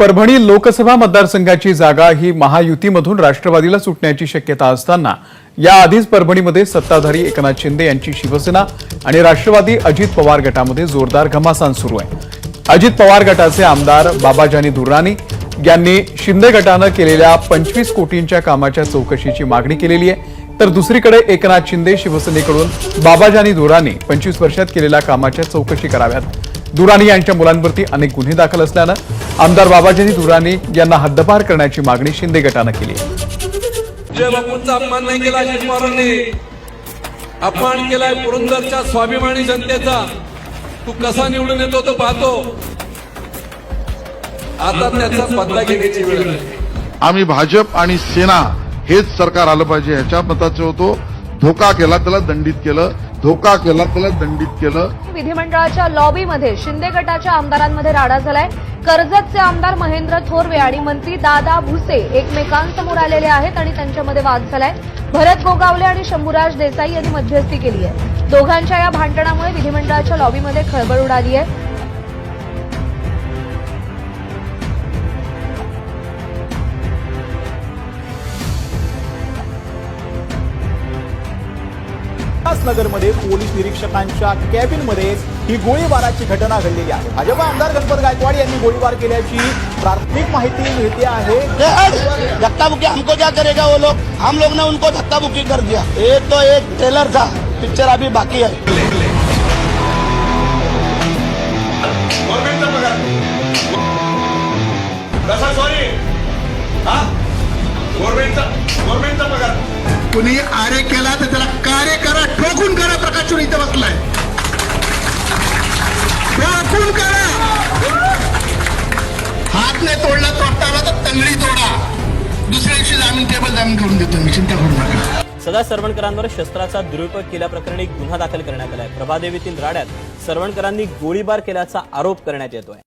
परभणी लोकसभा मतदारसंघाची जागा ही महायुतीमधून राष्ट्रवादीला सुटण्याची शक्यता असताना याआधीच परभणीमध्ये सत्ताधारी एकनाथ शिंदे यांची शिवसेना आणि राष्ट्रवादी अजित पवार गटामध्ये जोरदार घमासान सुरू आहे. अजित पवार गटाचे आमदार बाबाजानी दुर्राणी यांनी शिंदे गटानं केलेल्या पंचवीस कोटींच्या कामाच्या चौकशीची मागणी केलेली आहे. तर दुसरीकडे एकनाथ शिंदे शिवसेनेकडून बाबाजानी दुरानी पंचवीस वर्षात केलेल्या कामाच्या चौकशी कराव्यात. दुरानी यांच्या मुलांवरती अनेक गुन्हे दाखल असल्यानं आमदार बाबाजानी दुरानी यांना हद्दपार करण्याची मागणी शिंदे गटानं केली. आहे जय बापूंचा अपमान नाही केला अजित पवारांनी. अपमान केलाय पुरंदरच्या स्वाभिमानी जनतेचा. तू कसा निवडून येतो तो पाहतो. आता त्याचा बदला घेण्याची वेळ आम्ही भाजप आणि सेना हेच सरकार आलं पाहिजे ह्याच्या मताचे होतो. धोका केला त्याला दंडित केलं. धोका केला त्याला दंडित केलं. विधिमंडळाच्या लॉबीमध्ये शिंदे गटाच्या आमदारांमध्ये राडा झालाय. कर्जतचे आमदार महेंद्र थोरवे आणि मंत्री दादा भुसे एकमेकांसमोर आलेले आहेत आणि त्यांच्यामध्ये वाद झालाय. भरत गोगावले आणि शंभूराज देसाई यांनी मध्यस्थी केली आहे. दोघांच्या या भांडणामुळे विधिमंडळाच्या लॉबीमध्ये खळबळ उडाली आहे. उल्हासनगरमध्ये पोलीस निरीक्षकांच्या कॅबिनमध्ये ही गोळीबाराची घटना घडलेली आहे. भाजपा आमदार गणपत गायकवाड यांनी गोळीबार केल्याची प्राथमिक माहिती मिळते आहे. धक्का मुक्की हमको क्या करेगा वो लोग? हम लोग ने उनको धक्का मुक्की कर दिया। ये तो एक ट्रेलर था। पिक्चर अभी बाकी है। कुणी आरे केला तर त्याला प्रकाश इथं करा. हात नाही तोडला तोडता आला तर तंगडी तोडा. दुसऱ्या दिवशी जामीन टेबल जामीन करून देतो मी चिंता करू नका. सदा सरवणकरांवर शस्त्राचा दुरुपयोग केल्याप्रकरणी गुन्हा दाखल करण्यात आलाय. प्रभादेवीतील राड्यात सरवणकरांनी गोळीबार केल्याचा आरोप करण्यात येतोय.